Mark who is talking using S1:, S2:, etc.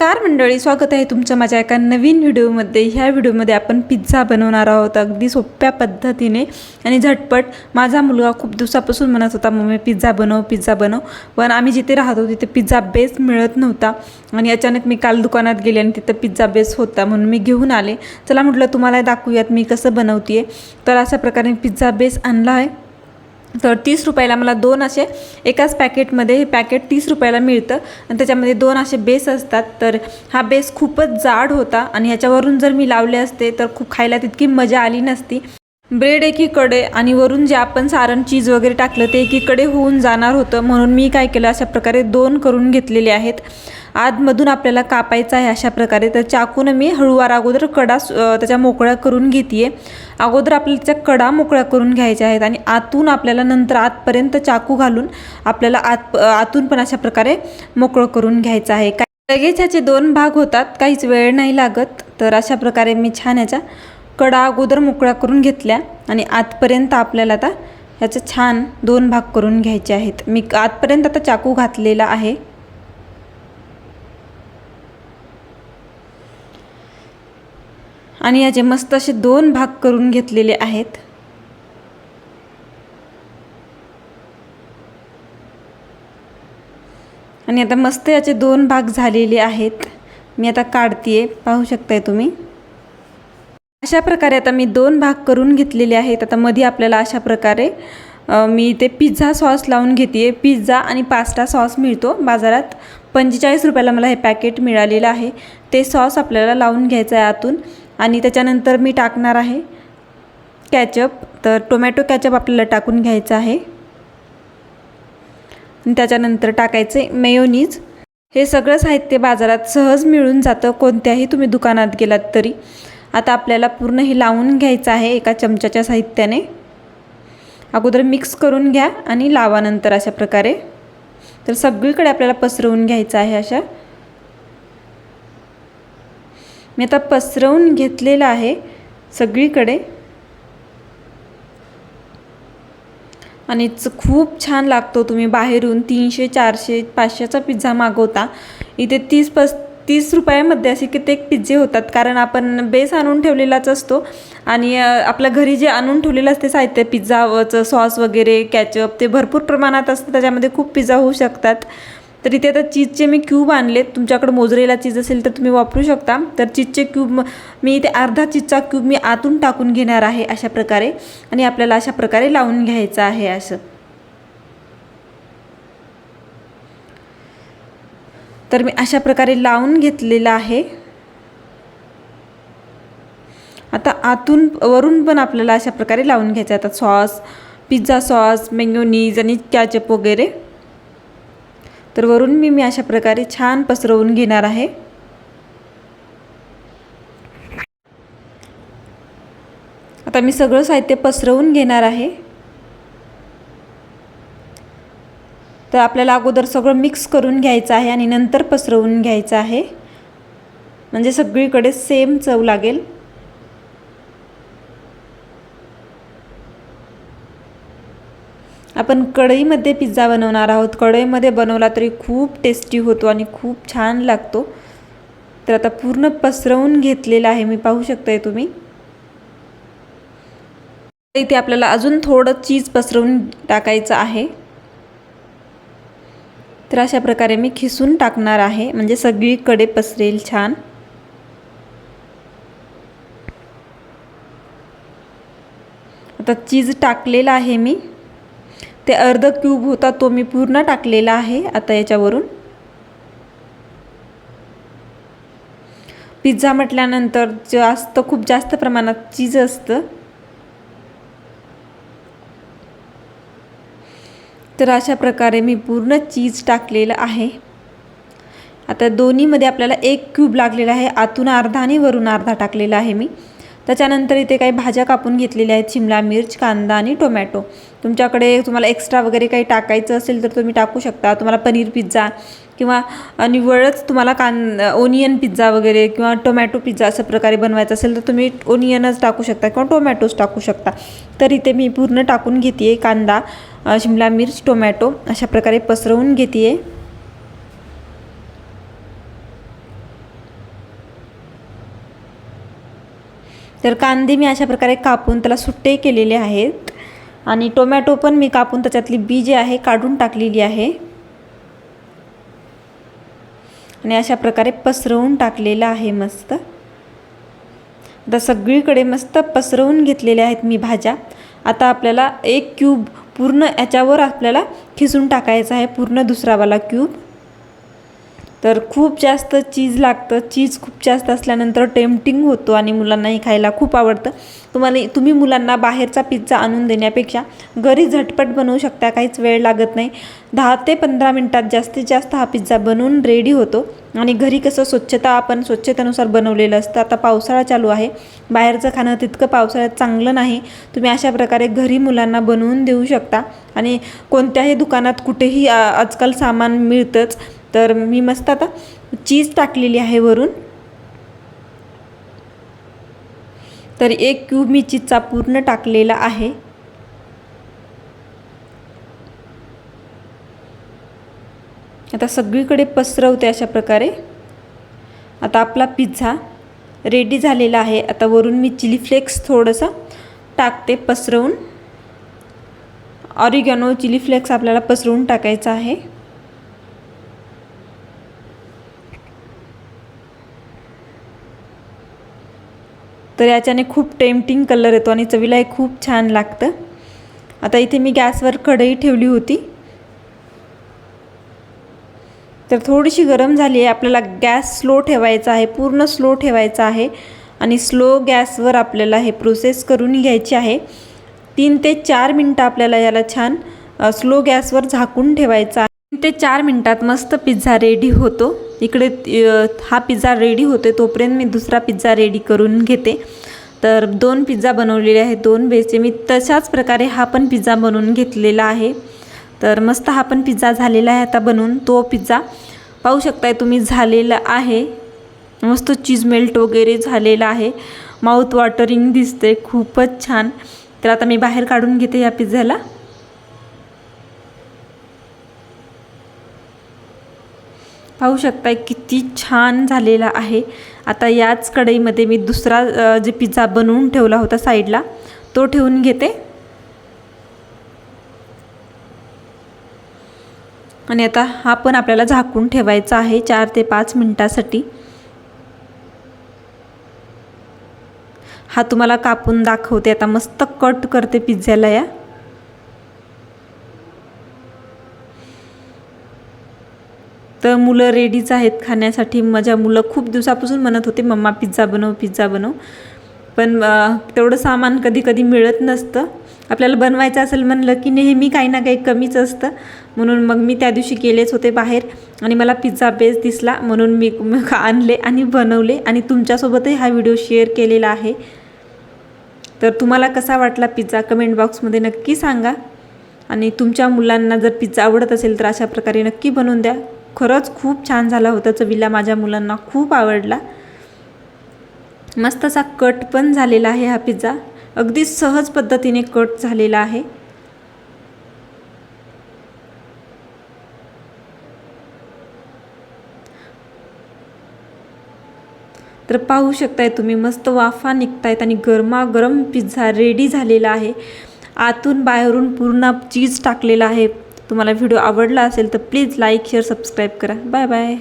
S1: नमस्कार मंडळी स्वागत आहे तुमचं माझ्या एका नवीन व्हिडिओमध्ये. ह्या व्हिडिओमध्ये आपण पिझ्झा बनवणार आहोत अगदी सोप्या पद्धतीने आणि झटपट. माझा मुलगा खूप दिवसापासून म्हणत होता मम्मी पिझ्झा बनव पिझ्झा बनव. पण आम्ही जिथे राहतो तिथे पिझ्झा बेस मिळत नव्हता. आणि अचानक मी काल दुकानात गेले आणि तिथं पिझ्झा बेस होता म्हणून मी घेऊन आले. चला म्हटलं तुम्हाला दाखवूयात मी कसं बनवते तर अशा प्रकारे पिझ्झा बेस आणला आहे. तर तीस रुपयाला मला दोन असे एकाच पॅकेटमध्ये हे पॅकेट तीस रुपयाला मिळतं. आणि त्याच्यामध्ये दोन असे बेस असतात. तर हा बेस खूपच जाड होता. आणि ह्याच्यावरून जर मी लावले असते तर खूप खायला तितकी मजा आली नसती. ब्रेड एकीकडे आणि वरून जे आपण सारण चीज वगैरे टाकलं ते एकीकडे होऊन जाणार होतं. म्हणून मी काय केलं अशा प्रकारे दोन करून घेतलेले आहेत. आतमधून आपल्याला कापायचं आहे अशा प्रकारे. तर चाकून मी हळूवार अगोदर कडा सु- त्याच्या मोकळ्या करून घेते अगोदर आपल्याला त्या कडा मोकळ्या करून घ्यायच्या आहेत आणि आतून आपल्याला नंतर आतपर्यंत चाकू घालून आपल्याला आत आतून पण अशा प्रकारे मोकळं करून घ्यायचं आहे. काय लगेच ह्याचे दोन भाग होतात. काहीच वेळ नाही लागत. तर अशा प्रकारे मी छान ह्याच्या कडा अगोदर मोकळ्या करून घेतल्या आणि आतपर्यंत आपल्याला आता ह्याचे छान दोन भाग करून घ्यायचे आहेत. मी आतपर्यंत आता चाकू घातलेला आहे. आणि याचे मस्त असे दोन भाग करून घेतलेले आहेत. आणि आता मस्त याचे दोन भाग झालेले आहेत. मी आता काढतीये. पाहू शकताय तुम्ही? अशा प्रकारे आता मी दोन भाग करून घेतलेले आहेत. आता मध्ये आपल्याला अशा प्रकारे मी ते पिझ्झा सॉस लावून घेते पिझ्झा आणि पास्ता सॉस मिळतो बाजारात. पंचेचाळीस रुपयाला मला हे पॅकेट मिळालेलं आहे. ते सॉस आपल्याला लावून घ्यायचं आहे आतून. आणि त्याच्यानंतर मी टाकणार आहे कॅचअप. तर टोमॅटो कॅचअप आपल्याला टाकून घ्यायचं आहे. आणि त्याच्यानंतर टाकायचे मेयोनीज. हे सगळं साहित्य बाजारात सहज मिळून जातं कोणत्याही तुम्ही दुकानात गेलात तरी. आता आपल्याला पूर्ण हे लावून घ्यायचं आहे एका चमच्याच्या साहित्याने. अगोदर मिक्स करून घ्या आणि लावा नंतर अशा प्रकारे. तर सगळीकडे आपल्याला पसरवून घ्यायचं आहे अशा. मी आता पसरवून घेतलेलं आहे सगळीकडे. आणि च- खूप छान लागतो तुम्ही बाहेरून तीनशे चारशे पाचशेचा पिझ्झा मागवता. इथे तीस पस तीस रुपयामध्ये असे कित्येक पिझ्झे होतात कारण आपण बेस आणून ठेवलेलाच असतो. आणि आपल्या घरी जे आणून ठेवलेलं असते साहित्य पिझ्झाचं सॉस वगैरे कॅचअप ते भरपूर प्रमाणात असतं त्याच्यामध्ये खूप पिझ्झा होऊ शकतात. तर इथे आता चीजचे मी क्यूब आणलेत. तुमच्याकडे मोजरेला चीज असेल तर तुम्ही वापरू शकता. तर चीजचे क्यूब मी इथे अर्धा चीजचा क्यूब मी आतून टाकून घेणार आहे अशा प्रकारे. आणि आपल्याला अशा प्रकारे लावून घ्यायचं आहे असं. तर मी अशा प्रकारे लावून घेतलेलं आहे. आता आतून वरून पण आपल्याला अशा प्रकारे लावून घ्यायचं आहे. आता सॉस पिझ्झा सॉस मेयोनीज आणि कॅचअप वगैरे. तर वरून मी मी अशा प्रकारे छान पसरवून घेणार आहे. आता मी सगळं साहित्य पसरवून घेणार आहे. तर आपल्याला अगोदर सगळं मिक्स करून घ्यायचं आहे आणि नंतर पसरवून घ्यायचं आहे. म्हणजे सगळीकडे सेम चव लागेल. आपण कढईमध्ये पिझ्झा बनवणार आहोत. कढईमध्ये बनवला तरी खूप टेस्टी होतो आणि खूप छान लागतो. तर आता पूर्ण पसरवून घेतलेला आहे. मी पाहू शकताय तुम्ही. इथे आपल्याला अजून थोडं चीज पसरवून टाकायचं आहे. तर अशा प्रकारे मी खिसून टाकणार आहे. म्हणजे सगळीकडे पसरेल छान. आता चीज टाकलेला आहे मी. ते अर्ध क्यूब होता तो मी पूर्ण टाकलेला आहे आता याच्यावरून. पिझ्झा म्हटल्यानंतर जास्त खूप जास्त प्रमाणात चीज असतं. तर अशा प्रकारे मी पूर्ण चीज टाकलेलं आहे. आता दोन्हीमध्ये आपल्याला एक क्यूब लागलेला आहे आतून अर्धा आणि वरून अर्धा टाकलेला आहे मी. त्याच्यानंतर इथे काही भाज्या कापून घेतलेल्या आहेत. शिमला मिर्च कांदा आणि टोमॅटो. तुमच्याकडे तुम्हाला एक्स्ट्रा वगैरे काही टाकायचं असेल तर तुम्ही टाकू शकता. तुम्हाला पनीर पिझ्झा किंवा निवळच तुम्हाला कान ओनियन पिझ्झा वगैरे किंवा टोमॅटो पिझ्झा अशा प्रकारे बनवायचा असेल तर तुम्ही ओनियनच टाकू शकता किंवा टोमॅटोच टाकू शकता. तर इथे मी पूर्ण टाकून घेते आहे कांदा शिमला मिर्च टोमॅटो अशा प्रकारे पसरवून घेते आहे तर कांदे मी अशा प्रकारे कापून त्याला सुट्टे केलेले आहेत. आणि टोमॅटो पण मी कापून त्याच्यातली बी जी आहे काढून टाकलेली आहे. आणि अशा प्रकारे पसरवून टाकलेलं आहे मस्त. आता सगळीकडे मस्त पसरवून घेतलेल्या आहेत मी भाज्या. आता आपल्याला एक क्यूब पूर्ण याच्यावर आपल्याला खिसून टाकायचा आहे पूर्ण दुसरावाला क्यूब. तर खूप जास्त चीज लागतं. चीज खूप जास्त असल्यानंतर टेम्पटिंग होतो आणि मुलांनाही खायला खूप आवडतं. तुम्हाला तुम्ही मुलांना बाहेरचा पिझ्झा आणून देण्यापेक्षा घरी झटपट बनवू शकता काहीच वेळ लागत नाही. दहा ते पंधरा मिनटात जास्तीत जास्त हा पिझ्झा बनवून रेडी होतो. आणि घरी कसं स्वच्छता आपण स्वच्छतेनुसार बनवलेलं असतं. आता पावसाळा चालू आहे. बाहेरचं खाणं तितकं पावसाळ्यात चांगलं नाही. तुम्ही अशा प्रकारे घरी मुलांना बनवून देऊ शकता. आणि कोणत्याही दुकानात कुठेही आजकाल सामान मिळतंच. तर मी मस्त आता चीज टाकलेली आहे वरून. तर एक क्यूब मी चीजचा पूर्ण टाकलेला आहे. आता सगळीकडे पसरवते अशा प्रकारे. आता आपला पिझ्झा रेडी झालेला आहे. आता वरून मी चिली फ्लेक्स थोडंसं टाकते पसरवून. ऑरिगॅनो चिली फ्लेक्स आपल्याला पसरवून टाकायचं आहे. तर याच्याने खूप टेम्पटिंग कलर येतो आणि चवीलाही खूप छान लागतं. आता इथे मी गॅसवर कढई ठेवली होती. तर थोडीशी गरम झाली आहे. आपल्याला गॅस स्लो ठेवायचा आहे पूर्ण स्लो ठेवायचा आहे आणि स्लो गॅसवर आपल्याला हे प्रोसेस करून घ्यायची आहे. तीन ते चार मिनटं आपल्याला याला छान स्लो गॅसवर झाकून ठेवायचा ते चार मिनटात मस्त पिझ्झा रेडी होतो. इकडे हा पिझ्झा रेडी होते तोपर्यंत मी दुसरा पिझ्झा रेडी करून घेते. तर दोन पिझ्झा बनवलेले आहेत दोन बेसचे मी तशाच प्रकारे हा पण पिझ्झा बनवून घेतलेला आहे. तर मस्त हा पण पिझ्झा झालेला आहे आता बनवून. तो पिझ्झा पाहू शकताय तुम्ही झालेला आहे. मस्त चीज मेल्ट वगैरे झालेला आहे. माउथ वॉटरिंग दिसते खूपच छान. तर आता मी बाहेर काढून घेते या पिझ्झाला. पाहू शकताय किती छान झालेला आहे. आता याच कढईमध्ये मी दुसरा जे पिझ्झा बनवून ठेवला होता साईडला तो ठेवून घेते. आणि आता हा पण आपल्याला झाकून ठेवायचा आहे चार ते पाच मिनटासाठी. हा तुम्हाला कापून दाखवते. आता मस्त कट करते पिझ्झ्याला या. तर मुलं रेडीच आहेत खाण्यासाठी. माझ्या मुलं खूप दिवसापासून म्हणत होते मम्मा पिझ्झा बनव पिझ्झा बनव. पण तेवढं सामान कधी कधी मिळत नसतं. आपल्याला बनवायचं असेल म्हणलं की नेहमी काही ना काही कमीच असतं. म्हणून मग मी त्या दिवशी गेलेच होते बाहेर आणि मला पिझ्झा बेस दिसला. म्हणून मी मग आणले आणि बनवले आणि तुमच्यासोबतही हा व्हिडिओ शेअर केलेला आहे. तर तुम्हाला कसा वाटला पिझ्झा? कमेंट बॉक्समध्ये नक्की सांगा. आणि तुमच्या मुलांना जर पिझ्झा आवडत असेल तर अशा प्रकारे नक्की बनवून द्या. खरंच खूप छान झाला होता चवीला. माझ्या मुलांना खूप आवडला. मस्त असा कट पण झालेला आहे हा पिझ्झा. अगदी सहज पद्धतीने कट झालेला आहे. तर पाहू शकताय तुम्ही मस्त वाफा निघतायत आणि गरमागरम पिझ्झा रेडी झालेला आहे. आतून बाहेरून पूर्ण चीज टाकलेला आहे. तुम्हाला व्हिडिओ आवडला असेल तर प्लीज लाईक शेअर सबस्क्राईब करा. Bye bye.